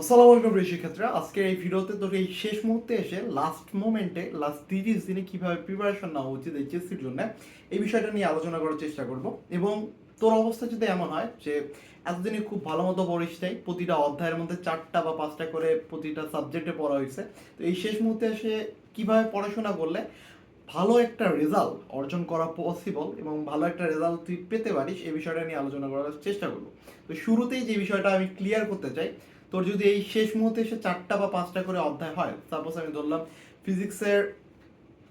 আসসালামু আলাইকুম প্রিয় শিক্ষার্থীরা আজকে এই ভিডিওতে তোর এই শেষ মুহূর্তে এসে লাস্ট মোমেন্টে লাস্ট তিরিশ দিনে কীভাবে প্রিপারেশন নেওয়া উচিত এইচএসসির জন্য, এই বিষয়টা নিয়ে আলোচনা করার চেষ্টা করব। এবং তোর অবস্থা যদি এমন হয় যে এতদিনে খুব ভালো মতো পড়িস নাই, প্রতিটা অধ্যায়ের মধ্যে চারটা বা পাঁচটা করে প্রতিটা সাবজেক্টে পড়া হয়েছে, তো এই শেষ মুহূর্তে এসে কীভাবে পড়াশোনা করলে ভালো একটা রেজাল্ট অর্জন করা পসিবল এবং ভালো একটা রেজাল্ট তুই পেতে পারিস, এই বিষয়টা নিয়ে আলোচনা করার চেষ্টা করব। তো শুরুতেই যে বিষয়টা আমি ক্লিয়ার করতে চাই তোর যদি এই শেষ মুহূর্তে এসে চারটা বা পাঁচটা করে অধ্যায় হয় সাপোজ আমি ধরলাম ফিজিক্সের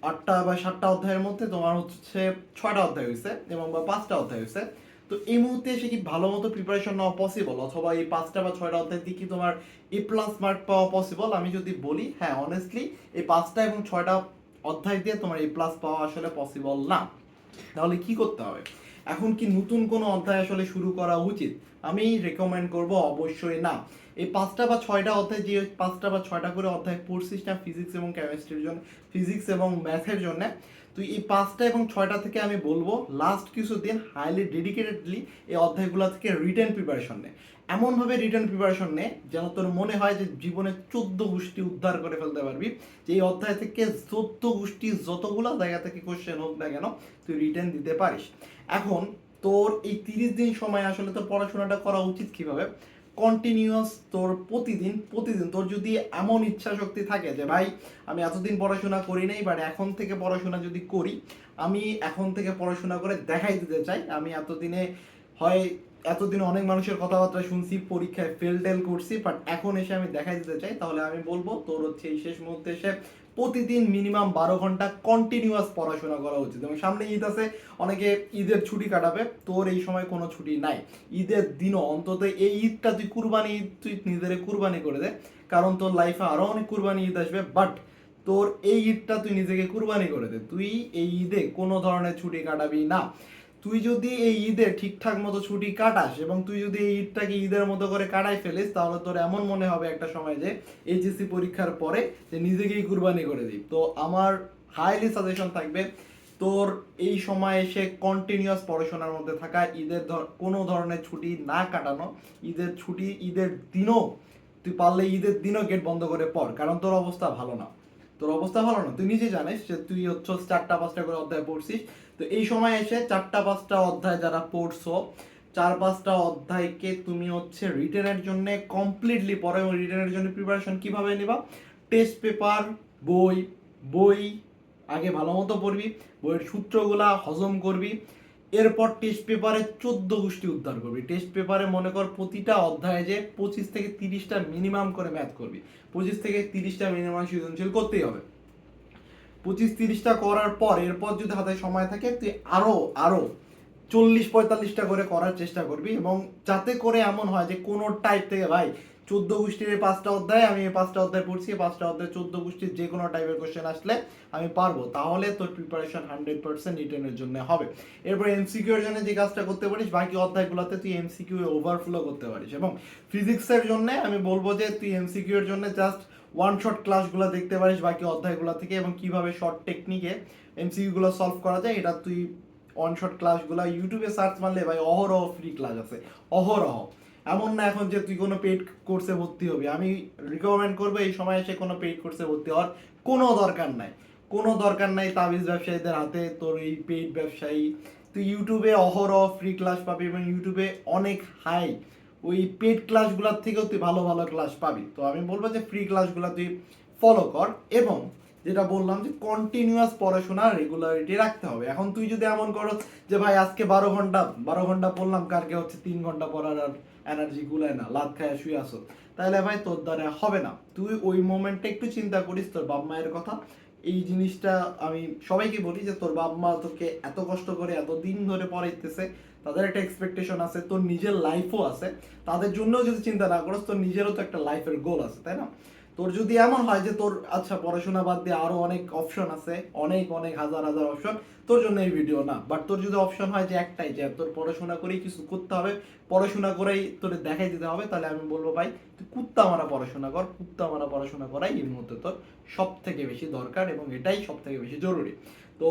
আটটা বা সাতটা অধ্যায়ের মধ্যে তোমার হচ্ছে ছয়টা অধ্যায় হয়েছে এবং বা পাঁচটা অধ্যায় হয়েছে তো এই মুহূর্তে এসে কি ভালো মতো প্রিপারেশন নেওয়া পসিবল অথবা এই পাঁচটা বা ছয়টা অধ্যায় দিয়ে কি তোমার এ প্লাস মার্ক পাওয়া পসিবল আমি যদি বলি হ্যাঁ অনেস্টলি এই পাঁচটা এবং ছয়টা অধ্যায় দিয়ে তোমার এ প্লাস পাওয়া আসলে পসিবল না। তাহলে কি করতে হবে? এখন কি নতুন কোনো অধ্যায় আসলে শুরু করা উচিত? আমি রেকমেন্ড করব অবশ্যই না। এই পাঁচটা বা ছয়টা অধ্যায় যে পাঁচটা বা ছয়টা করে অধ্যায় পড়ছিস না ফিজিক্স এবং কেমিস্ট্রির জন্য ফিজিক্স এবং ম্যাথের জন্য তুই এই পাঁচটা এবং ছয়টা থেকে আমি বলব লাস্ট কিছুদিন হাইলি ডেডিকেটেডলি এই অধ্যায়গুলো থেকে রিটার্ন প্রিপারেশন নে। এমনভাবে রিটার্ন প্রিপারেশন নে যেন তোর মনে হয় যে জীবনে চোদ্দ গোষ্ঠী উদ্ধার করে ফেলতে পারবি। যে এই অধ্যায় থেকে চোদ্দ গোষ্ঠী যতগুলো জায়গা থেকে কোশ্চেন হোক না কেন, তুই রিটার্ন দিতে পারিস। এখন তোর এই তিরিশ দিন সময় আসলে তোর পড়াশোনাটা করা উচিত কীভাবে? কন্টিনিউয়াস তোর প্রতিদিন প্রতিদিন তোর যদি এমন ইচ্ছা শক্তি থাকে যে, ভাই, আমি এতদিন পড়াশোনা করি নাই বাট এখন থেকে পড়াশোনা যদি করি, আমি এখন থেকে পড়াশোনা করে দেখাই দিতে চাই। আমি এতদিনে, হয় এতদিন অনেক মানুষের কথাবার্তা শুনছি, পরীক্ষায় ফেল টেল করছি বাট এখন এসে আমি দেখাই দিতে চাই। তাহলে আমি বলব, তোর হচ্ছে এই শেষ মুহূর্তে এসে প্রতিদিন মিনিমাম বারো ঘণ্টা কন্টিনিউয়াস পড়াশোনা করা উচিত। এবং সামনে ঈদ আছে, অনেকে ঈদের ছুটি কাটাবে। তোর এই সময় কোনো ছুটি নাই। ঈদের দিনও অন্তত এই ঈদটা তুই কুরবানি ঈদ, তুই নিজের কুরবানি করে দে। কারণ তোর লাইফে আরও অনেক কুরবানি ঈদ আসবে। বাট তোর এই ঈদটা তুই নিজেকে কুরবানি করে দে। তুই এই ঈদে কোনো ধরনের ছুটি কাটাবি না। তুই যদি এই ঈদে ঠিকঠাক মতো ছুটি কাটাস এবং তুই যদি এই ঈদটাকে ঈদের মতো করে কাটাই ফেলিস, তাহলে তোর এমন মনে হবে একটা সময় যে এইচএসসি পরীক্ষার পরে যে নিজেকেই কুরবানি করে দিই। তো আমার হাইলি সাজেশন থাকবে, তোর এই সময় এসে কন্টিনিউয়াস পড়াশোনার মধ্যে থাকা, ঈদের কোনো ধরনের ছুটি না কাটানো, ঈদের ছুটি, ঈদের দিনও, তুই পারলে ঈদের দিনও গেট বন্ধ করে পড়, কারণ তোর অবস্থা ভালো না। তোর অবস্থা ভালো না? তুই নিজে জানিস যে তুই হচ্ছে চারটা পাঁচটা করে অধ্যায় পড়ছিস। তো এই সময় এসে চারটা পাঁচটা অধ্যায় যারা পড়ছো, চার পাঁচটা অধ্যায়কে তুমি হচ্ছে রিটেনের জন্য কমপ্লিটলি পড়ো এবং রিটেনের জন্য প্রিপারেশন কীভাবে নিবা? টেস্ট পেপার বই বই আগে ভালো মতো পড়বি, বইয়ের সূত্রগুলা হজম করবি এরপর টেস্ট পেপারে চোদ্দ গোষ্ঠী উদ্ধার করবি। টেস্ট পেপারে মনে কর প্রতিটা অধ্যায়ে যে পঁচিশ থেকে তিরিশটা মিনিমাম করে ম্যাথ করবি। পঁচিশ থেকে তিরিশটা মিনিমাম সৃজনশীল করতেই হবে। পঁচিশ তিরিশটা করার পর, এরপর যদি হাতে সময় থাকে, তুই আরও আরও চল্লিশ, পঁয়তাল্লিশটা করে করার চেষ্টা করবি এবং যাতে করে এমন হয় যে কোনো টাইপ থেকে, ভাই, চোদ্দ গোষ্ঠীর পাঁচটা অধ্যায় আমি পাঁচটা অধ্যায় পড়ছি পাঁচটা অধ্যায় চোদ্দ গোষ্ঠীর যে কোনো টাইপের কোশ্চেন আসলে আমি পারব। তাহলে তোর প্রিপারেশন হান্ড্রেড পার্সেন্ট রিটার্নের জন্য হবে। এরপর এমসিকিউ এর জন্য যে কাজটা করতে পারিস, বাকি অধ্যায়গুলোতে তুই এমসিকিউ ওভারফ্লো করতে পারিস এবং ফিজিক্সের জন্য আমি বলব যে তুই এমসিকিউ এর জন্য জাস্ট ওয়ান শট ক্লাসগুলো দেখতে পারিস বাকি অধ্যায়গুলো থেকে এবং কীভাবে শর্ট টেকনিকে এমসিকিউগুলো সলভ করা যায়, এটা তুই ওয়ান শট ক্লাসগুলো ইউটিউবে সার্চ মারলে ভাই অহরহ ফ্রি ক্লাস আছে। অহরহ। এমন না এখন যে তুই কোনো পেইড কোর্সে ভর্তি হবি। আমি রিকমেন্ড করব এই সময় এসে কোনো পেইড কোর্সে ভর্তি হওয়ার কোনো দরকার নাই। কোনো দরকার নাই তাবিজ ব্যবসায়ীদের হাতে, তোর এই পেইড ব্যবসায়ী। তুই ইউটিউবে অহরহ ফ্রি ক্লাস পাবি এবং ইউটিউবে অনেক হাই ওই পেড ক্লাসগুলোর থেকেও তুই ভালো ভালো ক্লাস পাবি। তো আমি বলব যে ফ্রি ক্লাসগুলো তুই ফলো কর এবং যেটা বললাম যে কন্টিনিউয়াস পড়াশোনা রেগুলারিটি রাখতে হবে। এখন তুই যদি এমন করো যে ভাই আজকে বারো ঘণ্টা বারো ঘণ্টা পড়লাম, কালকে হচ্ছে তিন ঘণ্টা পড়ার আর এনার্জি গুলায় না, লাত খায় শুয়ে আসো। তাহলে ভাই তোর দ্বারা হবে না। তুই ওই মোমেন্টে একটু চিন্তা করিস তোর বাপ মায়ের কথা। এই জিনিসটা আমি সবাইকে বলি যে তোর বাপ মা তোকে এত কষ্ট করে এত দিন ধরে পড়াইতেছে, তাদের একটা এক্সপেকটেশন আছে, তোর নিজের লাইফও আছে। তাদের জন্যও যদি চিন্তা না করিস, তোর নিজেরও তো একটা লাইফের গোল আছে, তাই না? তোর যদি এমন হয় যে তোর আচ্ছা পড়াশোনা বাদ দিয়ে আরও অনেক অপশন আছে, অনেক অনেক, হাজার হাজার অপশন তোর জন্য এই ভিডিও না। বাট তোর যদি অপশন হয় যে একটাই, যে তোর পড়াশোনা করেই কিছু করতে হবে, পড়াশোনা করেই তোর দেখাই দিতে হবে, তাহলে আমি বলব ভাই, তুই কুত্তা মারা পড়াশোনা কর, কুত্তা মারা পড়াশোনা করাই এই মুহূর্তে তোর সব থেকে বেশি দরকার এবং এটাই সব থেকে বেশি জরুরি। তো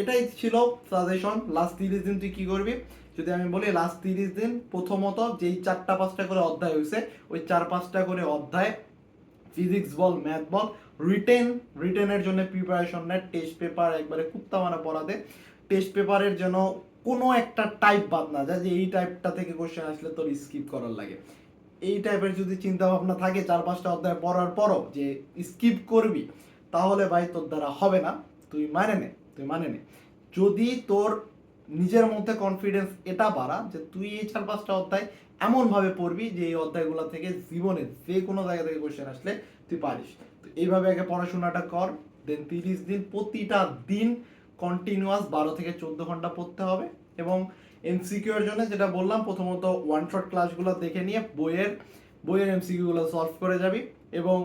এটাই ছিল সাজেশন লাস্ট তিরিশ দিন তুই কি করবি? যদি আমি বলি লাস্ট তিরিশ দিন প্রথমত যেই চারটা পাঁচটা করে অধ্যায় হয়েছে ওই চার পাঁচটা করে অধ্যায় ফিজিক্স বল ম্যাথ বল রিটেন রিটেনের জন্য প্রিপারেশন নেয় টেস্ট পেপার একবারে কুত্তা মানে পড়াতে। টেস্ট পেপারের জন্য কোনো একটা টাইপ বাদ না যায় যে এই টাইপটা থেকে কোশ্চেন আসলে তোর স্কিপ করার লাগে। এই টাইপের যদি চিন্তা ভাবনা থাকে চার পাঁচটা অধ্যায় পড়ার পরও যে স্কিপ করবি, তাহলে ভাই তোর দ্বারা হবে না। তুই মানে নে, তুই মানে নে। যদি তোর নিজের মধ্যে কনফিডেন্স এটা বাড়া যে তুই এই চার পাঁচটা অধ্যায় এমনভাবে পড়বি যে এই অধ্যায়গুলো থেকে জীবনে যে কোনো জায়গা থেকে কোশ্চেন আসলে তুই পারিস। তো এইভাবে আগে পড়াশোনাটা কর দেন তিরিশ দিন প্রতিটা দিন কন্টিনিউয়াস বারো থেকে চোদ্দ ঘণ্টা পড়তে হবে এবং এমসিকিউর জন্য যেটা বললাম, প্রথমত ওয়ান শট ক্লাসগুলো দেখে নিয়ে বইয়ের বইয়ের এমসিকিউগুলো সলভ করে যাবি এবং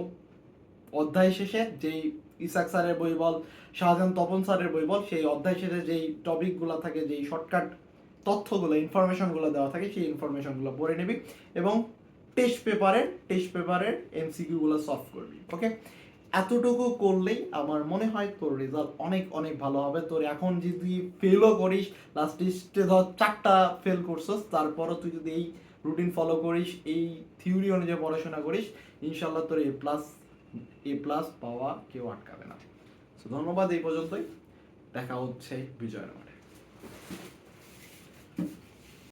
অধ্যায় শেষে যেই ইসাক স্যারের বই বল শাহজাহান তপন স্যারের বই বল সেই অধ্যায় শেষে যেই টপিকগুলো থাকে, যেই শর্টকাট তথ্যগুলো ইনফরমেশনগুলো দেওয়া থাকে, সেই ইনফরমেশনগুলো পড়ে নিবি এবং টেস্ট পেপারের টেস্ট পেপারের এমসিকিউগুলো সলভ করবি ওকে এতটুকু করলেই আমার মনে হয় তোর রেজাল্ট অনেক অনেক ভালো হবে। তোর এখন যদি ফেলও করিস লাস্ট টেস্টে ধর চারটা ফেল করছিস, তারপরও তুই যদি এই রুটিন ফলো করিস, এই থিওরি অনুযায়ী পড়াশোনা করিস ইনশাল্লাহ তোর এ প্লাস এ প্লাস পাওয়া কেউ আটকাবে না। তো ধন্যবাদ এই পর্যন্তই। দেখা হচ্ছে বিজয়ের মাঠে।